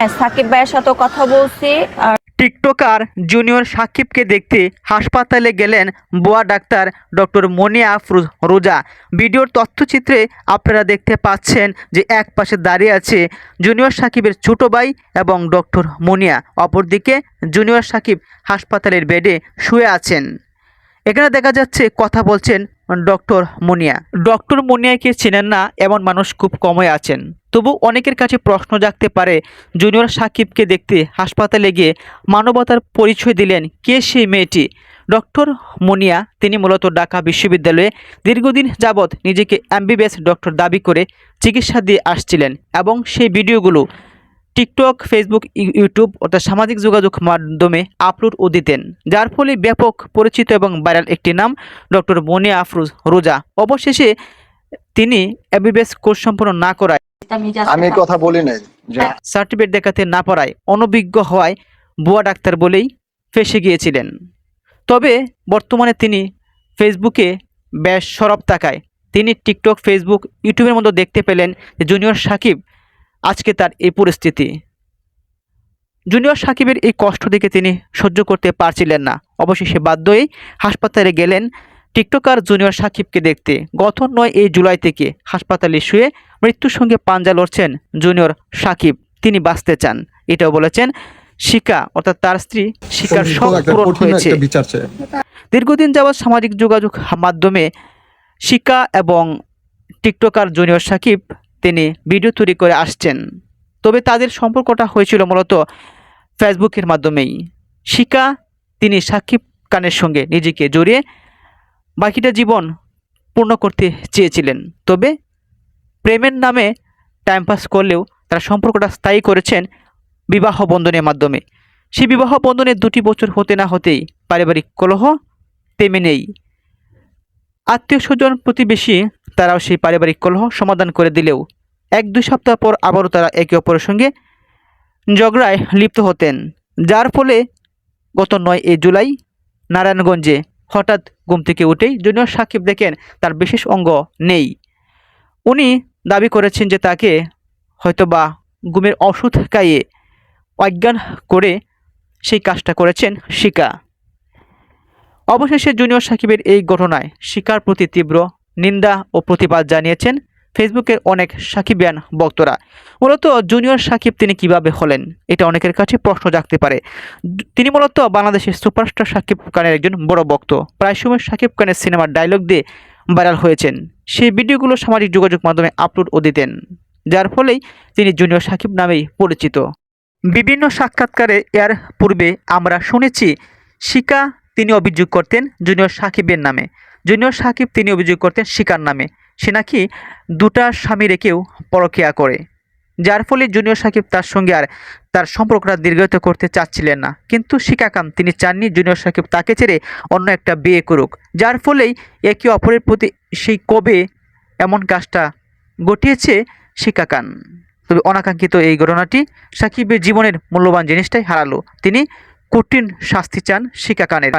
হ্যাঁ, সাকিব ভাইয়ের সাথে কথা বলছি। টিকটকার জুনিয়র সাকিবকে দেখতে হাসপাতালে গেলেন বোয়া ডাক্তার ডক্টর মনিয়া আফরুজ রোজা। ভিডিওর তথ্যচিত্রে আপনারা দেখতে পাচ্ছেন যে এক পাশে দাঁড়িয়ে আছে জুনিয়র সাকিবের ছোট ভাই এবং ডক্টর মনিয়া। অপরদিকে জুনিয়র সাকিব হাসপাতালের বেডে শুয়ে আছেন। এখানে দেখা যাচ্ছে কথা বলছেন ডক্টর মুনিয়া। ডক্টর মুনিয়াকে চেনেন না? এমন মানুষ খুব কমই আছেন। তবু অনেকের কাছে প্রশ্ন জাগতে পারে, জুনিয়র সাকিবকে দেখতে হাসপাতালে গিয়ে মানবতার পরিচয় দিলেন কে সেই মেয়েটি? ডক্টর মুনিয়া, তিনি মূলত ঢাকা বিশ্ববিদ্যালয়ে দীর্ঘদিন যাবৎ নিজেকে এমবিবিএস ডক্টর দাবি করে চিকিৎসা দিয়ে আসছিলেন এবং সেই ভিডিওগুলো টিকটক ফেসবুক ইউ- ইউটিউব অর্থাৎ সামাজিক যোগাযোগ মাধ্যমে আপলোড ও দিতেন যার ফলে ব্যাপক পরিচিত এবং ভাইরাল একটি নাম ডক্টর মনিয়া আফরুজ রোজা। অবশেষে তিনি এমবিবিএস কোর্স সম্পন্ন না করায় আমি কথা বলি নাই সার্টিফিকেট দেখাতে না পারায় অনভিজ্ঞ হওয়ায় বুয়া ডাক্তার বলেই ফেসে গিয়েছিলেন। তবে বর্তমানে তিনি ফেসবুকে বেশ সরব তাকায় তিনি টিকটক ফেসবুক ইউটিউবের মধ্যে দেখতে পেলেন যে জুনিয়র সাকিব আজকে তার এই পরিস্থিতি। জুনিয়র সাকিবের এই কষ্ট দেখে তিনি সহ্য করতে পারছিলেন না। অবশেষে বাধ্য হয়ে হাসপাতালে গেলেন টিকটকার জুনিয়র সাকিবকে দেখতে। গত নয় এই জুলাই থেকে হাসপাতালে শুয়ে মৃত্যুর সঙ্গে পাঞ্জা লড়ছেন জুনিয়র সাকিব। তিনি বাঁচতে চান এটাও বলেছেন শিকা অর্থাৎ তার স্ত্রী শিকার সব পূরণ হয়েছে। দীর্ঘদিন যাবৎ সামাজিক যোগাযোগ মাধ্যমে শিকা এবং টিকটকার জুনিয়র সাকিব তিনি ভিডিও তৈরি করে আসছেন। তবে তাদের সম্পর্কটা হয়েছিল মূলত ফেসবুকের মাধ্যমেই। শিকা, তিনি সাকিব খানের সঙ্গে নিজেকে জড়িয়ে বাকিটা জীবন পূর্ণ করতে চেয়েছিলেন। তবে প্রেমের নামে টাইম পাস করলেও তারা সম্পর্কটা স্থায়ী করেছেন বিবাহ বন্ধনের মাধ্যমে। সেই বিবাহ বন্ধনের দুটি বছর হতে না হতেই পারিবারিক কলহ তেমে নেই। আত্মীয় স্বজন প্রতিবেশী তারাও সেই পারিবারিক কলহ সমাধান করে দিলেও এক দুই সপ্তাহ পর আবারও তারা একে অপরের সঙ্গে ঝগড়ায় লিপ্ত হতেন, যার ফলে গত নয় এ জুলাই নারায়ণগঞ্জে হঠাৎ ঘুম থেকে উঠেই জুনিয়র সাকিব দেখেন তার বিশেষ অঙ্গ নেই। উনি দাবি করেছেন যে তাকে হয়তোবা ঘুমের ওষুধ খাইয়ে অজ্ঞান করে সেই কাজটা করেছেন শিকা। অবশেষে জুনিয়র সাকিবের এই ঘটনায় শিকার প্রতি তীব্র নিন্দা ও প্রতিবাদ জানিয়েছেন ফেসবুকের অনেক সাকিবিয়ান ভক্তরা। মূলত জুনিয়র সাকিব তিনি কীভাবে হলেন, এটা অনেকের কাছে প্রশ্ন জাগতে পারে। তিনি মূলত বাংলাদেশের সুপারস্টার সাকিব খানের একজন বড় ভক্ত। প্রায় সময় সাকিব খানের সিনেমার ডায়লগ দিয়ে ভাইরাল হয়েছেন। সেই ভিডিওগুলো সামাজিক যোগাযোগ মাধ্যমে আপলোড ও দিতেন, যার ফলেই তিনি জুনিয়র সাকিব নামেই পরিচিত। বিভিন্ন সাক্ষাৎকারে এর পূর্বে আমরা শুনেছি, শিকা তিনি অভিযোগ করতেন জুনিয়র সাকিবের নামে। জুনিয়র সাকিব তিনি অভিযোগ করতেন শিকার নামে। সে নাকি দুটা স্বামী রেখেও পরকিয়া করে। যার ফলে জুনিয়র সাকিব তার সঙ্গে আর তার সম্পর্কটা দীর্ঘায়িত করতে চাচ্ছিলেন না। কিন্তু শিকা খান তিনি চাননি জুনিয়র সাকিব তাকে ছেড়ে অন্য একটা বিয়ে করুক। যার ফলেই একে অপরের প্রতি সেই কবে এমন কাজটা ঘটিয়েছে শিকা খান তবে অনাকাঙ্ক্ষিত এই ঘটনাটি সাকিবের জীবনের মূল্যবান জিনিসটাই হারালো। তিনি কঠিন শাস্তি চান শিকা খানের